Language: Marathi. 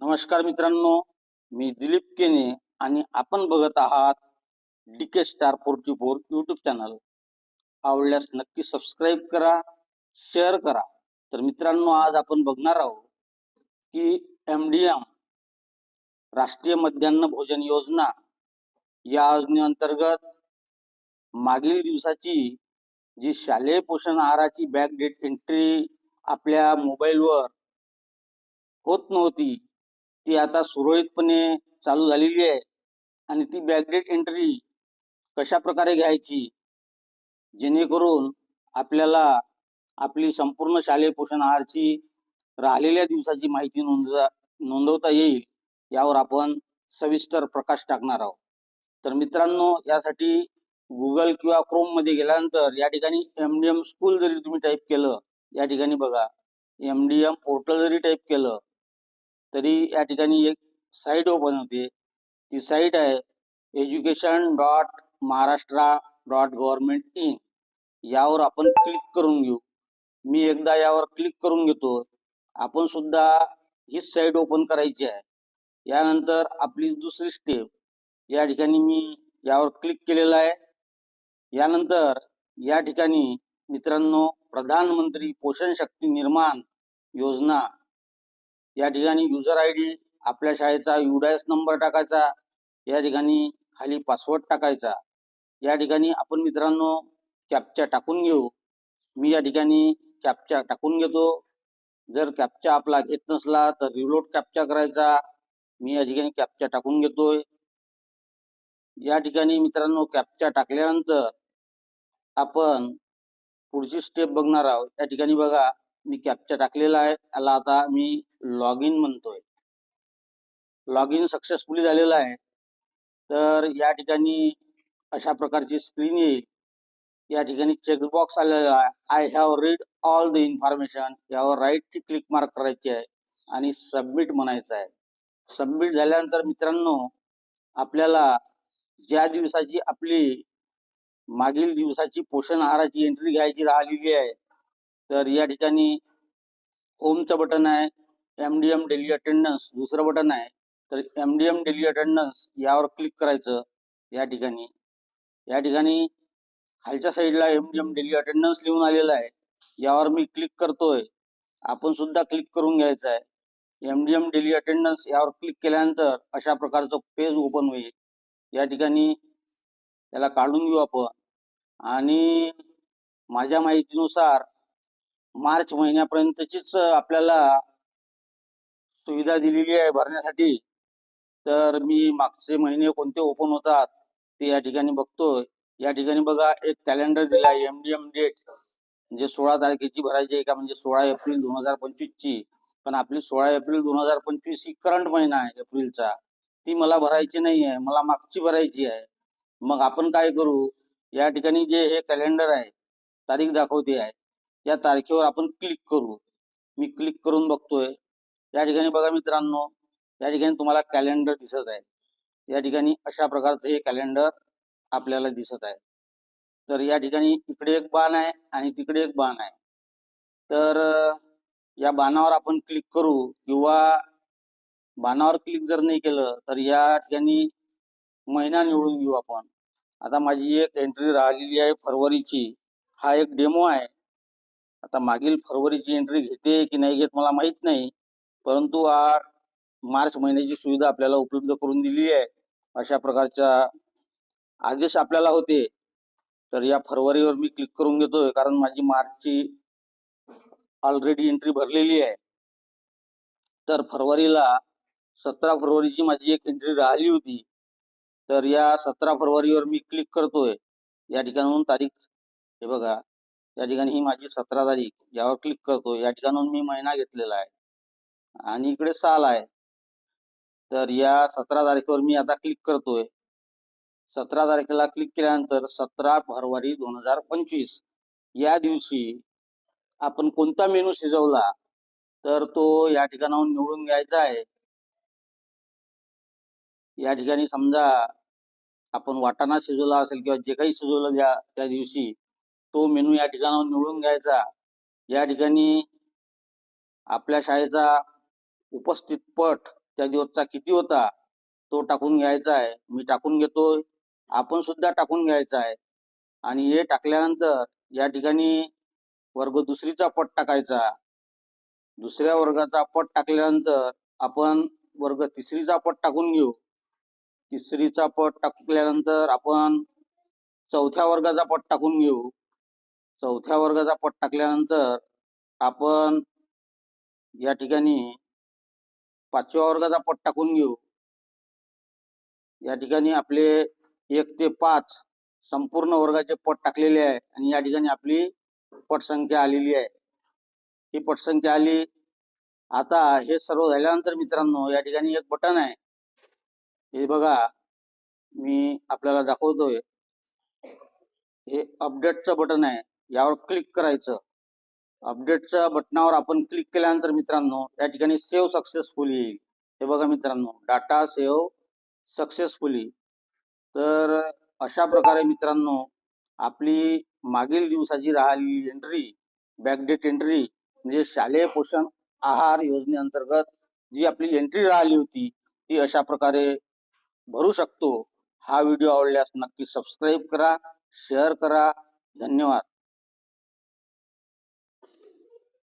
नमस्कार मित्रांनो मी दिलीप केने आणि आपण बघत आहात D K star forty four YouTube channel आवडल्यास नक्की सबस्क्राईब करा शेअर करा. तर मित्रांनो आज आपण बघणार आहोत की एम डी एम राष्ट्रीय मध्यान्ह भोजन योजना या योजनेअंतर्गत मागील दिवसाची जी शालेय पोषण आहाराची बॅक डेट एंट्री आपल्या मोबाईलवर होत नव्हती ती आता सुरळीतपणे चालू झालेली आहे. आणि ती बॅकडेट एंट्री कशा प्रकारे घ्यायची? जेणेकरून आपल्याला आपली संपूर्ण शालेय पोषण आहारची राहिलेल्या दिवसाची माहिती नोंदवा नोंदवता येईल यावर आपण सविस्तर प्रकाश टाकणार आहोत. तर मित्रांनो यासाठी गुगल किंवा क्रोममध्ये गेल्यानंतर या ठिकाणी एम डी एम स्कूल जरी तुम्ही टाईप केलं या ठिकाणी बघा. एम डी एम पोर्टल जरी टाईप केलं तरी या ठिकाणी एक साईट ओपन होते ती साईट आहे education dot Maharashtra dot government in यावर आपण क्लिक करून घेऊ. मी एकदा यावर क्लिक करून घेतो. आपण सुद्धा हीच साईट ओपन करायची आहे. यानंतर आपली दुसरी स्टेप या ठिकाणी मी यावर क्लिक केलेलं आहे. यानंतर या ठिकाणी मित्रांनो प्रधानमंत्री पोषण शक्ती निर्माण योजना या ठिकाणी युजर आय डी आपल्या शाळेचा युडायस नंबर टाकायचा या ठिकाणी खाली पासवर्ड टाकायचा. या ठिकाणी आपण मित्रांनो कॅपच्या टाकून घेऊ. मी या ठिकाणी कॅपच्या टाकून घेतो. जर कॅपच्या आपला घेत नसला तर रिलोड कॅपच्या करायचा. मी या ठिकाणी कॅपच्या टाकून घेतोय. या ठिकाणी मित्रांनो कॅपच्या टाकल्यानंतर आपण पुढची स्टेप बघणार आहोत. या ठिकाणी बघा मी कॅपच्या टाकलेला आहे. याला आता मी लॉग इन म्हणतोय. लॉग इन सक्सेसफुली झालेलं आहे. तर या ठिकाणी अशा प्रकारची स्क्रीन येईल. या ठिकाणी चेकबॉक्स आलेला आहे. I have read all the information यावर राईटची क्लिक मार्क करायची आहे आणि सबमिट म्हणायचं आहे. सबमिट झाल्यानंतर मित्रांनो आपल्याला ज्या दिवसाची आपली मागील दिवसाची पोषण आहाराची एंट्री घ्यायची राहिलेली आहे तर या ठिकाणी होमचं बटन आहे. एमडीएम डेली अटेंडन्स दुसरं बटन आहे. तर एमडीएम डेली अटेंडन्स यावर क्लिक करायचं या ठिकाणी. या ठिकाणी खालच्या साईडला एमडीएम डेली अटेंडन्स लिहून आलेलं आहे. यावर मी क्लिक करतोय. आपण सुद्धा क्लिक करून घ्यायचं आहे. एमडीएम डेली अटेंडन्स यावर क्लिक केल्यानंतर अशा प्रकारचं पेज ओपन होईल. या ठिकाणी त्याला काढून घेऊ आपण. आणि माझ्या माहितीनुसार मार्च महिन्यापर्यंतचीच आपल्याला सुविधा दिलेली आहे भरण्यासाठी. तर मी मागचे महिने कोणते ओपन होतात ते या ठिकाणी बघतोय. या ठिकाणी बघा एक कॅलेंडर दिला MDM M D M date म्हणजे सोळा तारखेची भरायची आहे का? म्हणजे सोळा एप्रिल दोन हजार पंचवीस ची पण आपली सोळा एप्रिल दोन हजार पंचवीस ही करंट महिना आहे एप्रिलचा. ती मला भरायची नाही आहे मला मागची भरायची आहे. मग आपण काय करू? या ठिकाणी जे हे कॅलेंडर आहे तारीख दाखवते आहे त्या तारखेवर आपण क्लिक करू. मी क्लिक करून बघतोय. या ठिकाणी बघा मित्रांनो या ठिकाणी तुम्हाला कॅलेंडर दिसत आहे. या ठिकाणी अशा प्रकारचं हे कॅलेंडर आपल्याला दिसत आहे. तर या ठिकाणी इकडे एक बाण आहे आणि तिकडे एक बाण आहे. तर या बाणावर आपण क्लिक करू किंवा बाणावर क्लिक जर नाही केलं तर या ठिकाणी महिना निवडून घेऊ आपण. आता माझी एक एंट्री राहिलेली आहे फरवरीची. हा एक डेमो आहे. आता मागील फरवरीची एंट्री घेते की नाही घेत मला माहीत नाही. परंतु हा मार्च महिन्याची सुविधा आपल्याला उपलब्ध करून दिली आहे. अशा प्रकारचा आदेश आपल्याला होते. तर या फरवरीवर मी क्लिक करून घेतोय कारण माझी मार्चची ऑलरेडी एंट्री भरलेली आहे. तर फरवरीला सतरा फरवरीची माझी एक एंट्री राहिली होती. तर या सतरा फरवरीवर मी क्लिक करतोय. या ठिकाणाहून तारीख हे बघा या ठिकाणी ही माझी सतरा तारीख यावर क्लिक करतो या ठिकाणाहून मी महिना घेतलेला आहे. आणि इकडे साल आहे. तर या सतरा तारखेवर मी आता क्लिक करतोय. सतरा तारखेला क्लिक केल्यानंतर सतरा फरवरी दोन हजार पंचवीस या दिवशी आपण कोणता मेनू शिजवला तर तो या ठिकाणाहून निवडून घ्यायचा आहे. या ठिकाणी समजा आपण वाटाणा शिजवला असेल किंवा जे काही शिजवलं ज्या त्या दिवशी तो मेनू या ठिकाणावर निवडून घ्यायचा. या ठिकाणी आपल्या शाळेचा उपस्थित पट त्या दिवसचा किती होता? तो टाकून घ्यायचा आहे. मी टाकून घेतोय. आपण सुद्धा टाकून घ्यायचा आहे. आणि हे टाकल्यानंतर या ठिकाणी वर्ग दुसरीचा पट टाकायचा. दुसऱ्या वर्गाचा पट टाकल्यानंतर आपण वर्ग तिसरीचा पट टाकून घेऊ. तिसरीचा पट टाकल्यानंतर आपण चौथ्या वर्गाचा पट टाकून घेऊ. चौथ्या वर्गाचा पट टाकल्यानंतर आपण या ठिकाणी पाचव्या वर्गाचा पट टाकून घेऊ. या ठिकाणी आपले एक ते पाच संपूर्ण वर्गाचे पट टाकलेले आहे आणि या ठिकाणी आपली पटसंख्या आलेली आहे. ही पटसंख्या आली. आता हे सर्व झाल्यानंतर मित्रांनो या ठिकाणी एक बटन आहे. हे बघा मी आपल्याला दाखवतोय. हे अपडेटचं बटन आहे. यावर क्लिक करायचं. अपडेटच्या बटनावर आपण क्लिक केल्यानंतर मित्रांनो या ठिकाणी सेव्ह सक्सेसफुल येईल. हे बघा मित्रांनो डाटा सेव्ह सक्सेसफुली तर अशा प्रकारे मित्रांनो आपली मागील दिवसाची राहिलेली एंट्री बॅकडेट एंट्री म्हणजे शालेय पोषण आहार योजनेअंतर्गत जी आपली एंट्री राहिली होती ती अशा प्रकारे भरू शकतो. हा व्हिडिओ आवडल्यास नक्की सबस्क्राईब करा शेअर करा. धन्यवाद.